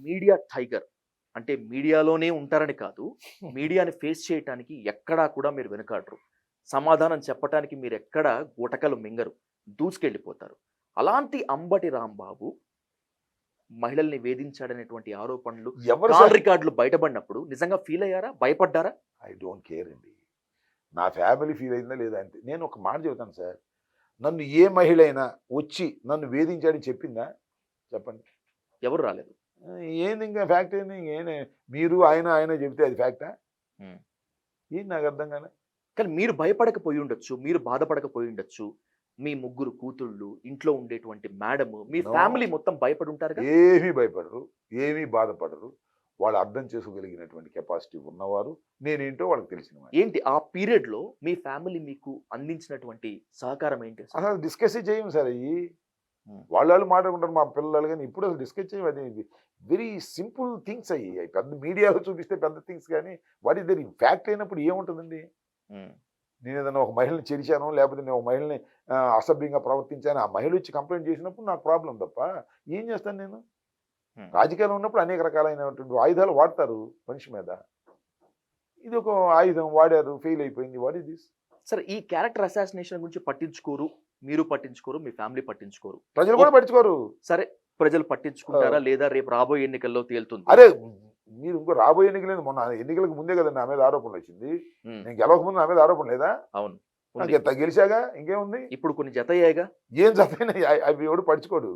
Media tiger. అంటే మీడియాలోనే ఉంటారని కాదు మీడియాని ఫేస్ చేయటానికి ఎక్కడా కూడా మీరు వెనుకాడరు. సమాధానం చెప్పటానికి మీరు ఎక్కడ గుటకలు మింగరు దూసుకెళ్ళిపోతారు. అలాంటి అంబటి రాంబాబు మహిళల్ని వేధించాడనేటువంటి ఆరోపణలు ఎవరు రికార్డులు బయటపడినప్పుడు నిజంగా ఫీల్ అయ్యారా? భయపడ్డారా? ఐ డోంట్ కేర్ అండి. నా ఫ్యామిలీ ఫీల్ అయిందా లేదా అంతే నేను ఒక మాట చెబుతాను సార్. నన్ను ఏ మహిళ అయినా వచ్చి నన్ను వేధించాడని చెప్పిందా? చెప్పండి. ఎవరు రాలేదు. ఏంది ఇంకా ఫ్యాక్ట్ ఏంది ఇంకేనే మీరు ఆయన ఆయన చెబితే అది ఫ్యాక్టా. ఏంటి నాకు అర్థం కానీ కానీ మీరు భయపడకపోయి ఉండొచ్చు మీరు బాధపడకపోయి ఉండొచ్చు మీ ముగ్గురు కూతుళ్ళు ఇంట్లో ఉండేటువంటి మేడము మీ. ఫ్యామిలీ మొత్తం భయపడి ఉంటారు ఏమీ భయపడరు ఏమీ బాధపడరు వాళ్ళు అర్థం చేసుకోగలిగినటువంటి కెపాసిటీ ఉన్నవారు నేనేంటో వాళ్ళకి తెలిసిన. ఏంటి ఆ పీరియడ్లో మీ ఫ్యామిలీ మీకు అందించినటువంటి సహకారం ఏంటి అసలు? డిస్కస్ చేయము సార్ అయ్యి. వాళ్ళు వాళ్ళు మాట్లాడుకుంటారు మా పిల్లలు కానీ. ఇప్పుడు అసలు డిస్కస్ చేయము అది వెరీ సింపుల్ థింగ్స్ అయ్యి అవి పెద్ద మీడియాలో చూపిస్తే పెద్ద థింగ్స్ కానీ వాట్ దర్ ఫ్యాక్ట్ అయినప్పుడు ఏముంటుందండి? ఉమ్, నేను ఏదైనా ఒక మహిళని చెరిచాను లేకపోతే నేను ఒక మహిళని అసభ్యంగా ప్రవర్తించాను ఆ మహిళ వచ్చి కంప్లైంట్ చేసినప్పుడు నాకు ప్రాబ్లం తప్ప ఏం చేస్తాను నేను? Hmm. రాజకీయాలు ఉన్నప్పుడు అనేక రకాలైనటువంటి ఆయుధాలు వాడతారు మనిషి మీద. ఇది ఒక ఆయుధం వాడారు ఫెయిల్ అయిపోయింది. వాట్ ఇస్ దిస్ సరే ఈ క్యారెక్టర్ అసాసినేషన్ గురించి పట్టించుకోరు. మీరు పట్టించుకోరు మీ ఫ్యామిలీ పట్టించుకోరు. ప్రజలు కూడా పట్టించుకోరు. సరే ప్రజలు పట్టించుకుంటారా లేదా రేపు రాబోయే ఎన్నికల్లో తేలుతుంది? అరే మీరు ఇంకో రాబోయే ఎన్నికలేదు మొన్న ఎన్నికలకు ముందే కదా నా మీద ఆరోపణలు వచ్చింది. నేను గెలవక ముందు నా మీద ఆరోపణ లేదా? అవును. గెలిచాగా? ఇంకేముంది? ఇప్పుడు కొన్ని జత అయ్యాయిగా ఏం చదివినా అవి ఎవడు పడుచుకోడు